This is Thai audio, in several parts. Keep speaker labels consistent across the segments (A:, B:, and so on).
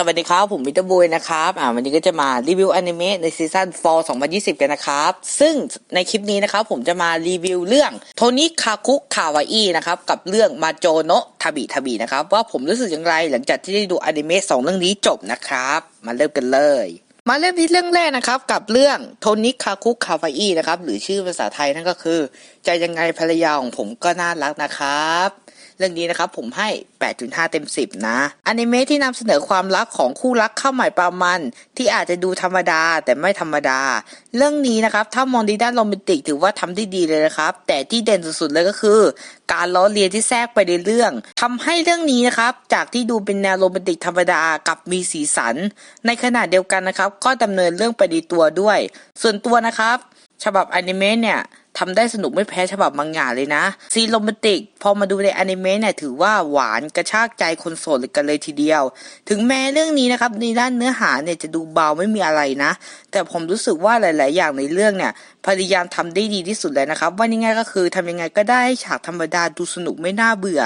A: สวัสดีครับ ผมมิเตอร์บุยนะครับ อ่าวันนี้ก็จะมารีวิวอนิเมะในซีซั่น Fall 2020 กันนะครับ ซึ่งในคลิปนี้นะครับผมจะมารีวิวเรื่องโทนิคาคุคาวาอีนะครับ กับเรื่องมาโจโนะทาบิทาบินะครับ ว่าผมรู้สึกอย่างไรหลังจากที่ได้ดูอนิเมะสองเรื่องนี้จบนะครับ มาเริ่มกันเลย มาเริ่มที่เรื่องแรกนะครับ กับเรื่องโทนิคาคุคาวาอินะครับ หรือชื่อภาษาไทยนั่นก็คือ ใจยังไงภรรยาของผมก็น่ารักนะครับ เรื่องนี้นะครับผมให้ 8.5 เต็ม 10 นะอนิเมะที่นำเสนอความรักของคู่รักเข้าใหม่ประมัน ที่อาจจะดูธรรมดาแต่ไม่ธรรมดา เรื่องนี้นะครับ ถ้ามองในด้านโรแมนติกถือว่าทำได้ดีเลยนะครับ แต่ที่เด่นสุดๆเลยก็คือ การล้อเลียนที่แทรกไปในเรื่องทำให้เรื่องนี้นะครับจากที่ดูเป็นแนวโรแมนติกธรรมดากับมีสีสัน ในขณะเดียวกันนะครับก็ดำเนินเรื่องไปในตัวด้วย ส่วนตัวนะครับ ฉบับอนิเมะเนี่ย ทำได้สนุกไม่แพ้ฉบับมังงะเลยนะ ซีโรแมนติก พอมาดูในอนิเมะเนี่ยถือว่าหวานกระชากใจคนโสดกันเลยทีเดียว ถึงแม้เรื่องนี้นะครับในด้านเนื้อหาเนี่ยจะดูเบาไม่มีอะไรนะ แต่ผมรู้สึกว่าหลาย ๆ อย่างในเรื่องเนี่ยพยายามทำได้ดีที่สุดเลยนะครับ ว่าง่ายๆก็คือทำยังไงก็ได้ฉากธรรมดาดูสนุกไม่น่าเบื่อ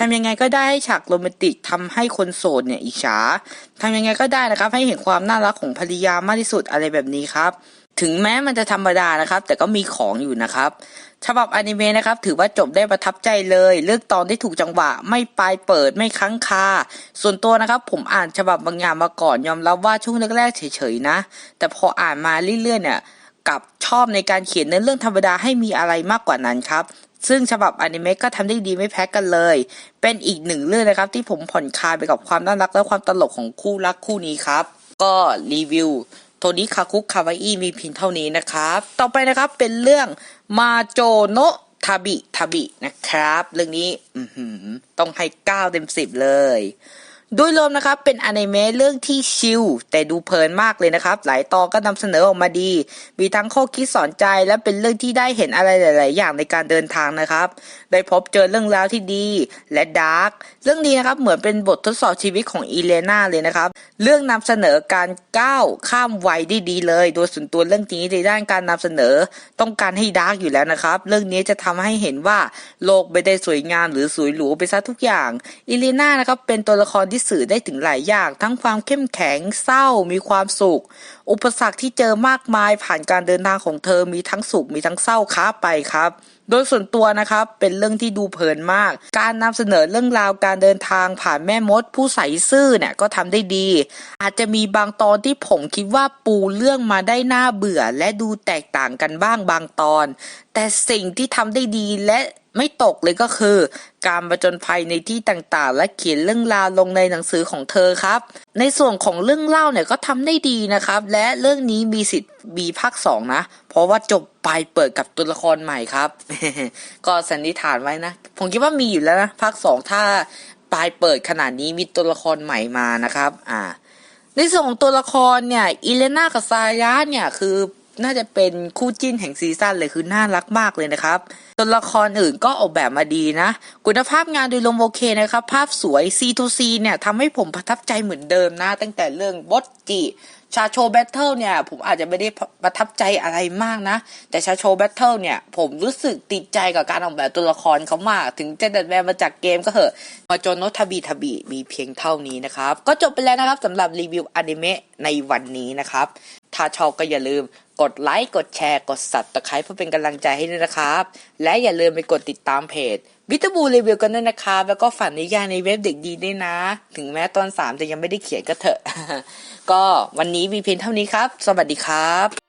A: ทำยังไงก็ได้ฉากโรแมนติกทำให้คนโสดเนี่ยอิจฉาทำยังไงก็ได้นะครับ ให้เห็นความน่ารักของภรรยามากที่สุดอะไรแบบนี้ครับ ถึงแม้มันจะธรรมดานะครับ แต่ก็มีของอยู่นะครับฉบับอนิเมะนะครับ ถือว่าจบได้ประทับใจเลย เลือกตอนที่ถูกจังหวะ ไม่ปลายเปิดไม่ค้างคา ส่วนตัวนะครับ ผมอ่านฉบับบางอย่างมาก่อนยอมรับว่าช่วงแรกๆเฉยๆนะ แต่พออ่านมาเรื่อยๆเนี่ยกลับชอบในการเขียนเนื้อเรื่องธรรมดาให้มีอะไรมากกว่านั้นครับซึ่งฉบับอนิเมะก็ทำได้ดีไม่แพ้กันเลย เป็นอีกหนึ่งเรื่องนะครับ ที่ผมผ่อนคลายไปกับความน่ารักและความตลกของคู่รักคู่นี้ครับ ก็รีวิว โทนิคาคุคาวาอีมีเพียงเท่านี้นะครับ ต่อไปนะครับเป็นเรื่องมาโจโนะทาบิทาบินะครับ เรื่องนี้ต้องให้ 9 เต็ม 10 เลย โดยรวมนะครับเป็นอนิเมะเรื่องที่ชิลแต่ดูเพลินมากเลยนะครับ หลายตอนก็นำเสนอออกมาดี มีทั้งข้อคิดสอนใจและเป็นเรื่องที่ได้เห็นอะไรหลาย ๆ อย่างในการเดินทางนะครับ ได้พบเจอเรื่องราวที่ดีและดาร์กเรื่องนี้นะครับเหมือนเป็นบททดสอบชีวิตของอีเลนาเลยนะครับ เรื่องนำเสนอการก้าวข้ามวัยได้ดีเลย โดยส่วนตัวเรื่องนี้ในด้านการนำเสนอต้องการให้ดาร์กอยู่แล้วนะครับ เรื่องนี้จะทำให้เห็นว่าโลกไม่ได้สวยงามหรือสวยหรูไปซะทุกอย่างอีเลนานะครับเป็นตัวละครที่สื่อได้ถึงหลายอย่าง ทั้งความเข้มแข็งเศร้ามีความสุข อุปสรรคที่เจอมากมายผ่านการเดินทางของเธอมีทั้งสุขมีทั้งเศร้าค้าไปครับ โดยส่วนตัวนะครับเป็นเรื่องที่ดูเพลินมาก การนำเสนอเรื่องราวการเดินทางผ่านแม่มด ผู้ใสซื่อเนี่ยก็ทำได้ดี อาจจะมีบางตอนที่ผมคิดว่าปูเรื่องมาได้น่าเบื่อ และดูแตกต่างกันบ้างบางตอน แต่สิ่งที่ทำได้ดีและ ไม่ตกเลยก็คือ การประจนภัยในที่ต่างๆ และเขียนเรื่องราวลงในหนังสือของเธอครับ ในส่วนของเรื่องเล่าเนี่ยก็ทำได้ดีนะครับ และเรื่องนี้มีสิทธิ์มีภาคสองนะ เพราะว่าจบไปเปิดกับตัวละครใหม่ครับ ก็สันนิษฐานไว้นะ ผมคิดว่ามีอยู่แล้วนะภาคสองถ้าปลายเปิดขนาดนี้มีตัวละครใหม่มานะครับ อ่า ในส่วนของตัวละครเนี่ยอิเลนากับซายาเนี่ยคือ น่าจะเป็นคู่จิ้นแห่งซีซั่นเลยคือน่ารักมากเลยนะครับตัวละครอื่นก็ออกแบบมาดีนะ คุณภาพงานโดยรวมโอเคนะครับ ภาพสวย C2C เนี่ยทำให้ผมประทับใจเหมือนเดิมนะ ตั้งแต่เรื่องบอสจิชาโชแบทเทิลเนี่ย ผมอาจจะไม่ได้ประทับใจอะไรมากนะ แต่ชาโชแบทเทิลเนี่ย ผมรู้สึกติดใจกับการออกแบบตัวละครเขามาก ถึงจะดัดแปลงมาจากเกมก็เหอะมาโจโนทบิทบิมีเพียงเท่านี้นะครับ ก็จบไปแล้วนะครับสำหรับรีวิวอนิเมะในวันนี้นะครับ ถ้าชอบก็อย่าลืมกดไลค์ กดแชร์ กดสับตะไคร้เพื่อเป็นกำลังใจให้ด้วยนะครับ และอย่าลืมไปกดติดตามเพจวิตบูรีวิวกันด้วยนะครับ แล้วก็ฝันนิยายในเว็บเด็กดีด้วยนะ ถึงแม้ตอนสามจะยังไม่ได้เขียนก็เถอะ ก็วันนี้มีเพียงเท่านี้ครับ สวัสดีครับ